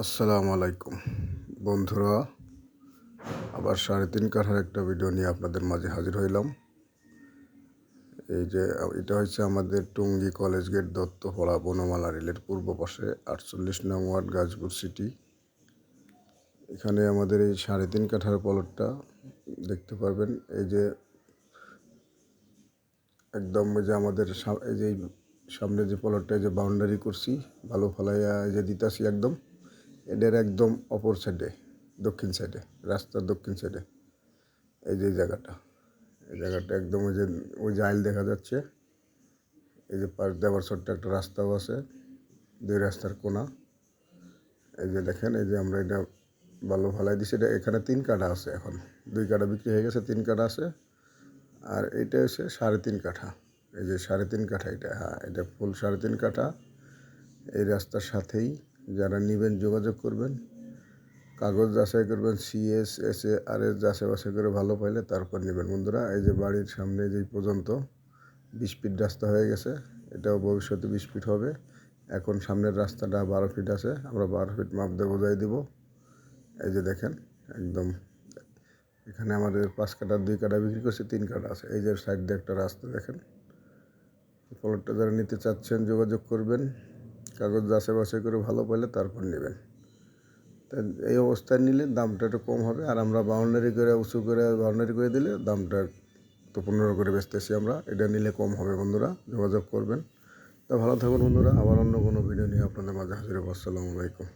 আসসালামু আলাইকুম। বন্ধুরা, আবার সাড়ে তিন কাঠার একটা ভিডিও নিয়ে আপনাদের মাঝে হাজির হইলাম। এই যে, এটা হচ্ছে আমাদের টুঙ্গি কলেজ গেট দত্তপাড়া বনমালা রেলের পূর্ব পাশে, আটচল্লিশ নং ওয়ার্ড গাজপুর সিটি এখানে আমাদের এই সাড়ে তিন কাঠার পলটটা দেখতে পারবেন। এই যে, একদম যে আমাদের এই যে সামনে যে পলটটা এই যে বাউন্ডারি করছি, ভালো ফলাইয়া এই যে দিতাছি একদম। এদের একদম অপর সাইডে দক্ষিণ সাইডে রাস্তার দক্ষিণ সাইডে এই যে জায়গাটা, এই জায়গাটা একদম ওই যে ওই যে আইল দেখা যাচ্ছে। এই যে পাশ আবার ছোট্ট একটা রাস্তাও আছে, দুই রাস্তার কোনা। এই যে দেখেন, এই যে আমরা এটা ভালো ফালাই দিছি, এটা এখানে তিন কাঠা আছে এখন। দুই কাঠা বিক্রি হয়ে গেছে, তিন কাঠা আছে। আর এটা হচ্ছে সাড়ে তিন কাঠা। এই যে সাড়ে তিন কাঠা এটা হ্যাঁ এটা ফুল সাড়ে তিন কাঠা। এই রাস্তার সাথেই যারা নেবেন, যোগাযোগ করবেন। কাগজ যাচাই করবেন CS S A R S যাচাই বাছাই করে ভালো পাইলে তারপর নেবেন। বন্ধুরা, এই যে বাড়ির সামনে যেই পর্যন্ত বিশ ফিট রাস্তা হয়ে গেছে, এটাও ভবিষ্যতে বিশ ফিট হবে। এখন সামনের রাস্তাটা বারো ফিট আছে, আমরা বারো ফিট মাপ দিয়ে বোঝাই দিব। এই যে দেখেন, একদম এখানে আমাদের পাঁচ কাটা, দুই কাটা বিক্রি করছে, তিন কাটা আছে। এই যে সাইড দিয়ে একটা রাস্তা দেখেন। প্লটটা যারা নিতে চাচ্ছেন, যোগাযোগ করবেন। কাগজ যাচাই বাছাই করে ভালো পাইলে তারপর নেবেন। তা এই অবস্থায় নিলে দামটা একটু কম হবে আর আমরা বাউন্ডারি করে, উঁচু করে বাউন্ডারি করে দিলে দামটা তো পনেরো করে বেচতেছি আমরা। এটা নিলে কম হবে বন্ধুরা, যোগাযোগ করবেন। তা ভালো থাকুন বন্ধুরা, আবার অন্য কোনো ভিডিও নিয়ে আপনাদের মাঝে হাজির হব। আসসালামু আলাইকুম।